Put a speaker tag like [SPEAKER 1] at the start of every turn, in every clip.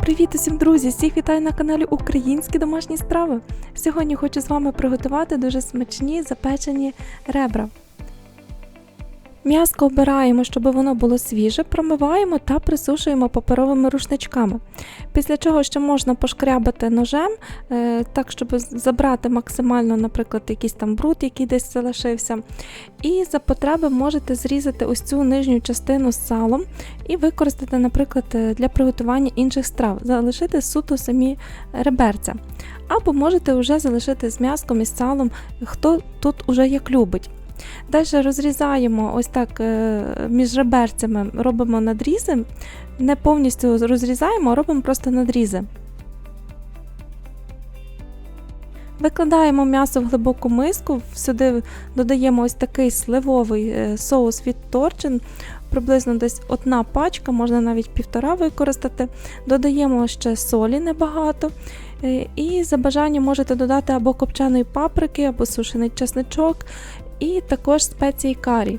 [SPEAKER 1] Привіт усім друзі! Всіх вітаю на каналі Українські домашні страви. Сьогодні хочу з вами приготувати дуже смачні запечені ребра. М'яско обираємо, щоб воно було свіже, промиваємо та присушуємо паперовими рушничками. Після чого ще можна пошкрябати ножем, е, так щоб забрати максимально, наприклад, якийсь там бруд, який десь залишився. І за потреби можете зрізати ось цю нижню частину з салом і використати, наприклад, е, для приготування інших страв, залишити суто самі реберця. Або можете вже залишити з м'яском і з салом, хто тут уже як любить. Далі розрізаємо ось так е, між реберцями, робимо надрізи, не повністю розрізаємо, а робимо просто надрізи. Викладаємо м'ясо в глибоку миску, сюди додаємо ось такий сливовий е, соус від Торчин, приблизно десь одна пачка, можна навіть півтора використати. Додаємо ще солі небагато. е, І за бажанням можете додати або копчаної паприки, або сушений чесничок, і також спеції карі.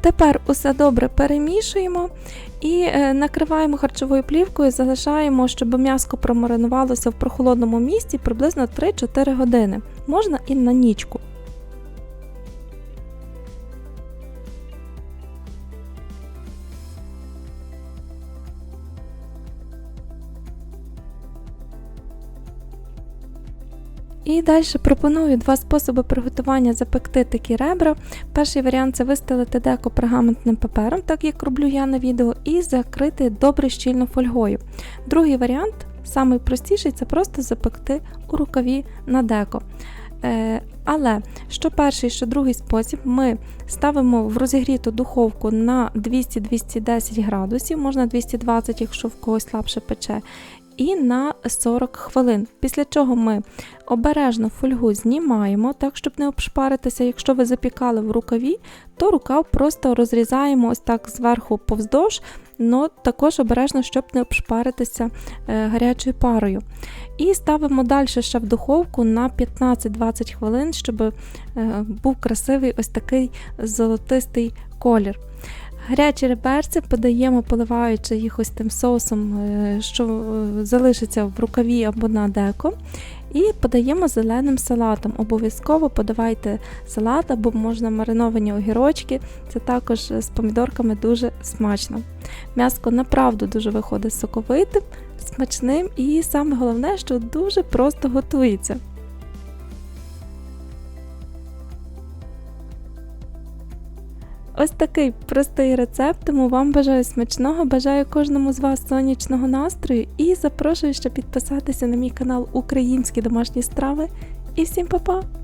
[SPEAKER 1] Тепер усе добре перемішуємо і е, накриваємо харчовою плівкою, залишаємо, щоб м'ясо промаринувалося в прохолодному місці приблизно 3-4 години. Можна і на нічку. І далі пропоную два способи приготування запекти такі ребра. Перший варіант це вистелити деко пергаментним папером, так як роблю я на відео, і закрити добре щільно фольгою. Другий варіант, самий простіший, це просто запекти у рукаві на деко. Е, але що перший, що другий спосіб, ми ставимо в розігріту духовку на 200-210 градусів, можна 220, якщо в когось слабше пече, і на 40 хвилин. Після чого ми обережно фольгу знімаємо, так щоб не обшпаритися. Якщо ви запікали в рукаві, то рукав просто розрізаємо ось так зверху повздовж, але також обережно, щоб не обшпаритися е, гарячою парою. І ставимо далі ще в духовку на 15-20 хвилин, щоб е, був красивий ось такий золотистий колір. Гарячі реберці подаємо, поливаючи їх ось тим соусом, е, що е, залишиться в рукаві або на деко. І подаємо зеленим салатом. Обов'язково подавайте салат або можна мариновані огірочки. Це також з помідорками дуже смачно. М'яско направду дуже виходить соковитим, смачним і саме головне, що дуже просто готується. Ось такий простий рецепт, тому вам бажаю смачного, бажаю кожному з вас сонячного настрою і запрошую ще підписатися на мій канал Українські домашні страви. І всім па-па!